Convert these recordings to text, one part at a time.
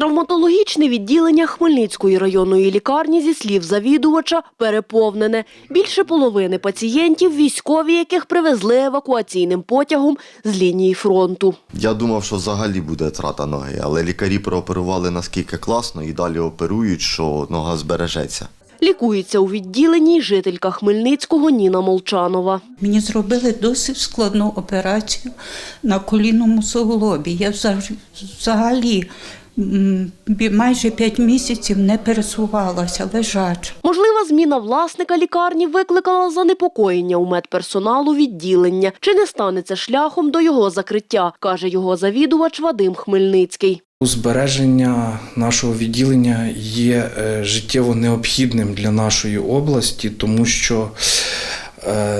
Травматологічне відділення Хмельницької районної лікарні, зі слів завідувача, переповнене. Більше половини пацієнтів – військові, яких привезли евакуаційним потягом з лінії фронту. Я думав, що взагалі буде трата ноги, але лікарі прооперували наскільки класно і далі оперують, що нога збережеться. Лікується у відділенні жителька Хмельницького Ніна Молчанова. Мені зробили досить складну операцію на колінному суглобі. Я взагалі майже 5 місяців не пересувалася, лежача. Можлива зміна власника лікарні викликала занепокоєння у медперсоналу відділення. Чи не стане це шляхом до його закриття, каже його завідувач Вадим Хмельницький. Збереження нашого відділення є е, життєво необхідним для нашої області, тому що е,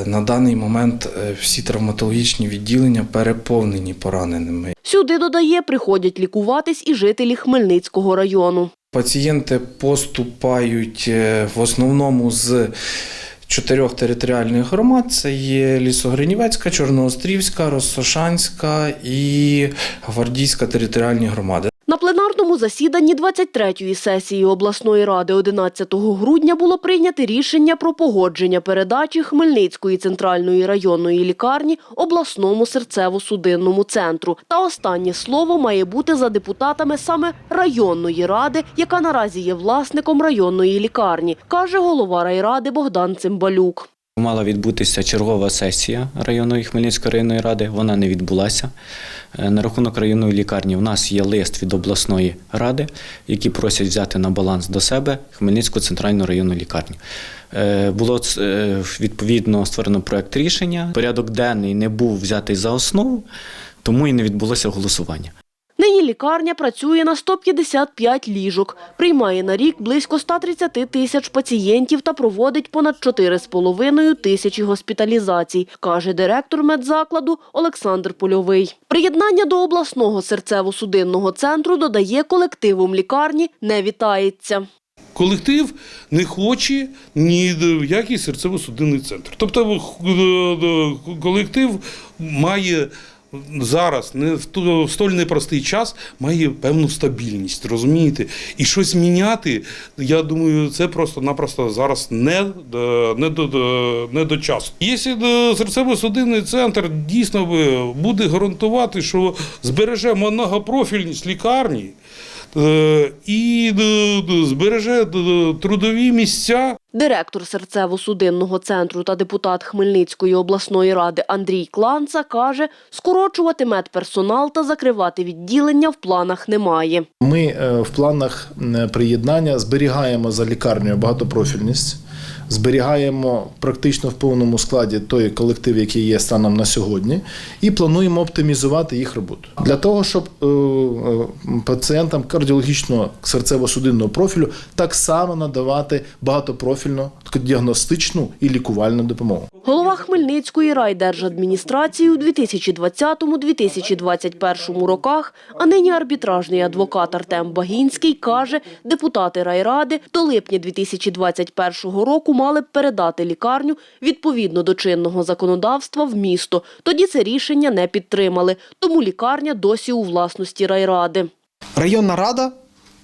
на даний момент е, всі травматологічні відділення переповнені пораненими. Сюди, додає, приходять лікуватись і жителі Хмельницького району. Пацієнти поступають е, в основному з чотирьох територіальних громад: це є Лісогринівецька, Чорноострівська, Росошанська і Гвардійська територіальні громади. На пленарному засіданні 23-ї сесії обласної ради 11 грудня було прийнято рішення про погодження передачі Хмельницької центральної районної лікарні обласному серцево-судинному центру. Та останнє слово має бути за депутатами саме районної ради, яка наразі є власником районної лікарні, каже голова райради Богдан Цимбалюк. Мала відбутися чергова сесія районної Хмельницької районної ради. Вона не відбулася. Е, На рахунок районної лікарні в нас є лист від обласної ради, які просять взяти на баланс до себе Хмельницьку центральну районну лікарню. Е, Було е, відповідно створено проект рішення. Порядок денний не був взятий за основу, тому і не відбулося голосування. Нині лікарня працює на 155 ліжок, приймає на рік близько 130 тисяч пацієнтів та проводить понад 4,5 тисячі госпіталізацій, каже директор медзакладу Олександр Польовий. Приєднання до обласного серцево-судинного центру, додає, колективом лікарні не вітається. Колектив не хоче ніякий серцево-судинний центр. Тобто е, е, колектив має зараз, не в столь непростий час, має певну стабільність, розумієте? І щось міняти, я думаю, це просто-напросто зараз не, е, не, до, не до часу. Якщо е, серцево-судинний центр дійсно е, буде гарантувати, що збереже многопрофільність лікарні, і е, збереже е, трудові місця. Директор серцево-судинного центру та депутат Хмельницької обласної ради Андрій Кланца каже, скорочувати медперсонал та закривати відділення в планах немає. Ми е, в планах е, приєднання зберігаємо за лікарнею багатопрофільність, зберігаємо практично в повному складі той колектив, який є станом на сьогодні, і плануємо оптимізувати їх роботу для того, щоб е, е, пацієнтам кардіологічного серцево-судинного профілю так само надавати багатопрофільну діагностичну і лікувальну допомогу. Голова Хмельницької райдержадміністрації у 2020-2021 роках, а нині арбітражний адвокат Артем Багінський каже, депутати райради до липня 2021 року мали б передати лікарню відповідно до чинного законодавства в місто. Тоді це рішення не підтримали, тому лікарня досі у власності райради. Районна рада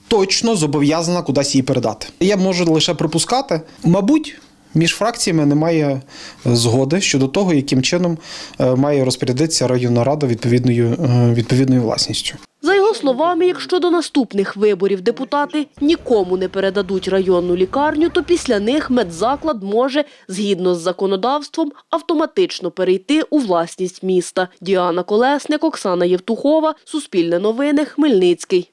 точно зобов'язана кудись її передати. Я можу лише припускати, мабуть. Між фракціями немає згоди щодо того, яким чином е, має розпорядитися районна рада відповідною, е, відповідною власністю. За його словами, якщо до наступних виборів депутати нікому не передадуть районну лікарню, то після них медзаклад може, згідно з законодавством, автоматично перейти у власність міста. Діана Колесник, Оксана Євтухова, Суспільне новини, Хмельницький.